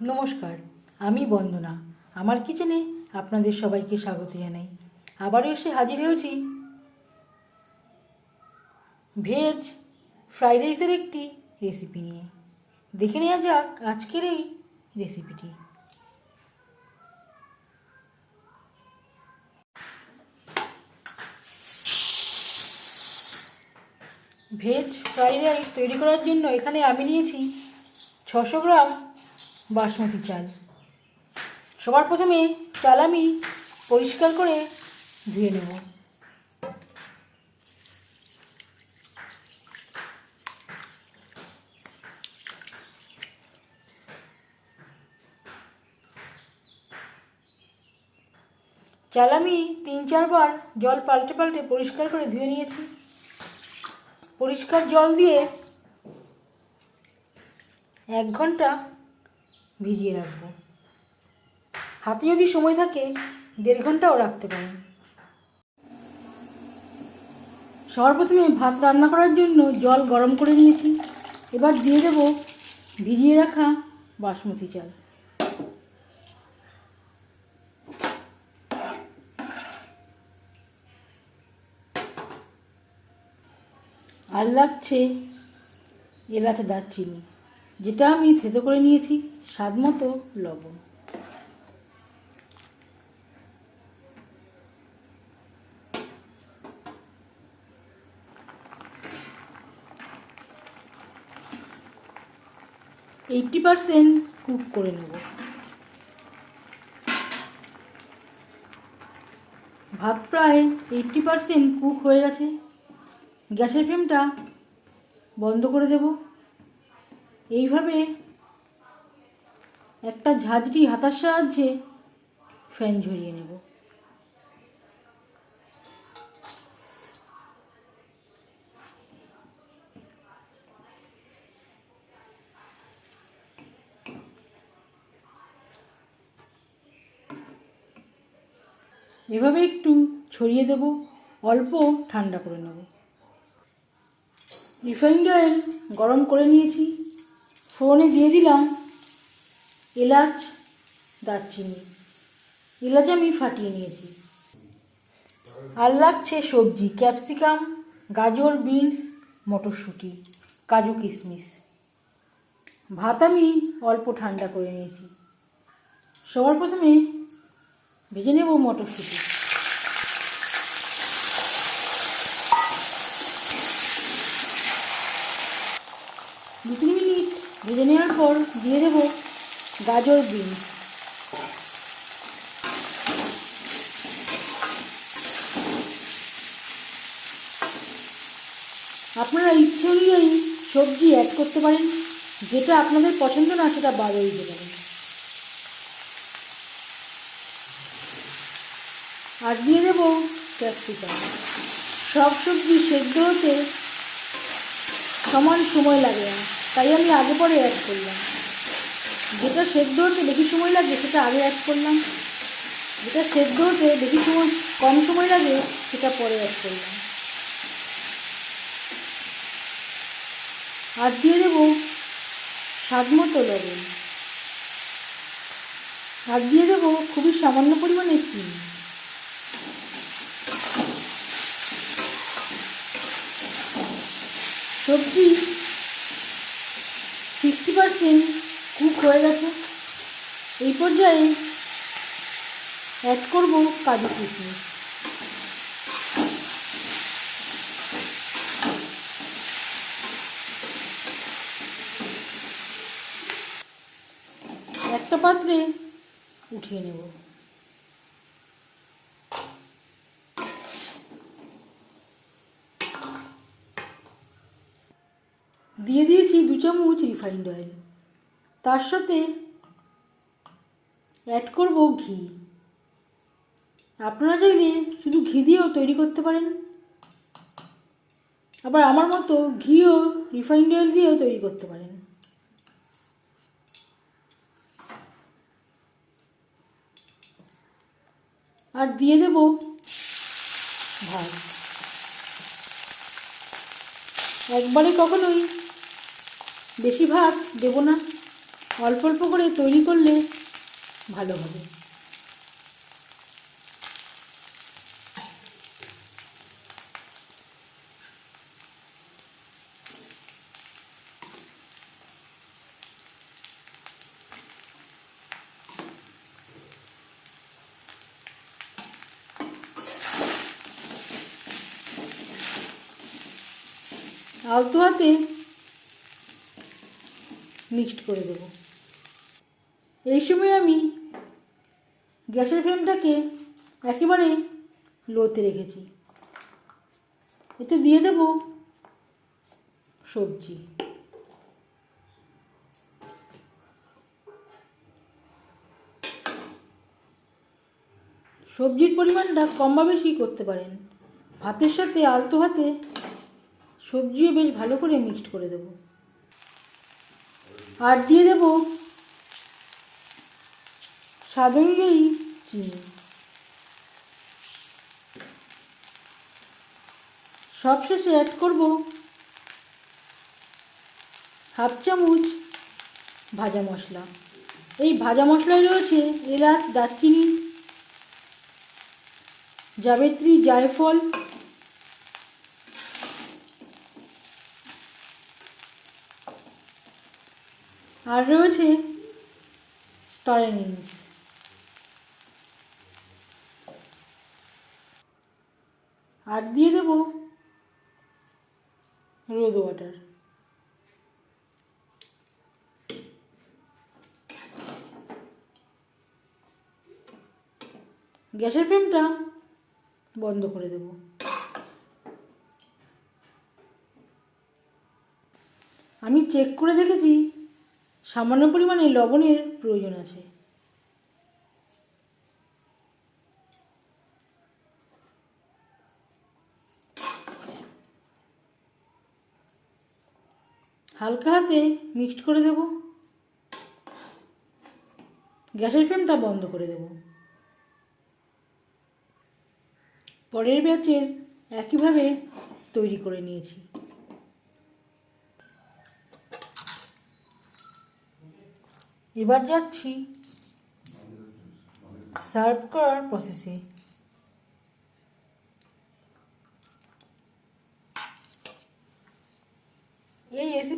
নমস্কার, আমি বন্দনা। আমার কিচেনে আপনাদের সবাইকে স্বাগত জানাই। আবারও এসে হাজির হয়েছি। ভেজ ফ্রাইড রাইসের একটি রেসিপি নিয়ে। দেখে নেওয়া যাক আজকের এই রেসিপিটি ভেজ ফ্রাইড রাইস তৈরি করার জন্য এখানে আমি নিয়েছি ছশো গ্রাম বাসমতি চাল। সবার প্রথমে চাল আমি পরিষ্কার করে ধুয়ে নেব। চাল আমি তিন চারবার জল পাল্টে পাল্টে পরিষ্কার করে ধুয়ে নিয়েছি। পরিষ্কার জল দিয়ে এক ঘণ্টা ভিজিয়ে রাখব। হাতে যদি সময় থাকে, দেড় ঘন্টাও রাখতে পারেন। সবার প্রথমে ভাত রান্না করার জন্য জল গরম করে নিয়েছি। এবার দিয়ে দেব ভিজিয়ে রাখা বাসমতি চাল। আর লাগছে এলাচ দারচিনি। যেটা আমি থেতো করে নিয়েছি, স্বাদ মতো লবণ। এইটটি পারসেন্ট কুক করে নেব। ভাত প্রায় এইটটি পারসেন্ট কুক হয়ে গেছে। গ্যাসের ফ্লেমটা বন্ধ করে দেব। এইভাবে একটা ঝাঁঝরি হাতার সাহায্যে ফ্যান ঝরিয়ে নেব। এভাবে একটু ছড়িয়ে দেব, অল্প ঠান্ডা করে নেব। রিফাইন্ড অয়েল গরম করে নিয়েছি। ফোড়নে দিয়ে দিলাম এলাচ, দারচিনি। এলাচ আমি ফাটিয়ে নিয়েছি। আর লাগছে সবজি, ক্যাপসিকাম, গাজর, বিনস, মটরশুঁটি, কাজু কিশমিশ। ভাত আমি অল্প ঠান্ডা করে নিয়েছি। সবার প্রথমে ভেজে নেব মটরশুঁটি। দু তিন ভেজে নেওয়ার পর দিয়ে দেব গাজর বিনস আপনারা ইচ্ছে অনুযায়ী সবজি অ্যাড করতে পারেন, যেটা আপনাদের পছন্দ না সেটা বাদও দিতে পারেন। আর দিয়ে দেবো ক্যাপসিকাম। সব সবজি সেদ্ধ হতে সমান সময় লাগে না তাই আমি আগে পরে অ্যাড করলাম। যেটা সেদ্ধ হতে বেশি সময় লাগে, সেটা আগে অ্যাড করলাম। যেটা সেদ্ধ হতে বেশি সময়, কম সময় লাগে, সেটা পরে অ্যাড করলাম। আর দিয়ে দেবো স্বাদ মতো লবণ। আর দিয়ে দেবো খুবই সামান্য পরিমাণে চিনি। সবজি সিক্সটি পারসেন্ট কুক হয়ে গেছে। এই পর্যায়ে অ্যাড করব কাজু কিশমিশ একটা পাত্রে উঠিয়ে নেব। দিয়ে দিয়েছি দু চামচ রিফাইন্ড অয়েল তার সাথে অ্যাড করব ঘি। আপনারা চাইলে শুধু ঘি দিয়েও তৈরি করতে পারেন। আবার আমার মতো ঘিও রিফাইন্ড অয়েল দিয়েও তৈরি করতে পারেন। আর দিয়ে দেব ভাত। একবারে কখনোই বেশি ভাত দেব না। অল্প অল্প করে তৈরি করলে ভালো হবে। আলতো হাতে মিক্সড করে দেব। এই সময় আমি গ্যাসের ফ্লেমটাকে একেবারে লোতে রেখেছি। এতে দিয়ে দেব সবজি। সবজির পরিমাণটা কম বা বেশি করতে পারেন। ভাতের সাথে আলতো হাতে সবজিও বেশ ভালো করে মিক্সড করে দেব। আর দিয়ে দেব স্বাদ অনুযায়ী চিনি সবশেষে অ্যাড করব। হাফ চামচ ভাজা মশলা। এই ভাজা মশলায় রয়েছে এলাচ, দারচিনি, জাবেত্রী, জায়ফল, আর রয়েছে স্টার আর দিয়ে দেব রোজ ওয়াটার। গ্যাসের ফ্লেমটা বন্ধ করে দেব। আমি চেক করে দেখেছি সামান্য পরিমাণে লবণের প্রয়োজন আছে। হালকা হাতে মিক্সড করে দেব। গ্যাসের ফ্লেমটা বন্ধ করে দেব। পরের ব্যাচের একইভাবে তৈরি করে নিয়েছি। এবার যাচ্ছি সার্ভ করার প্রসেসে এই রেসিপিটি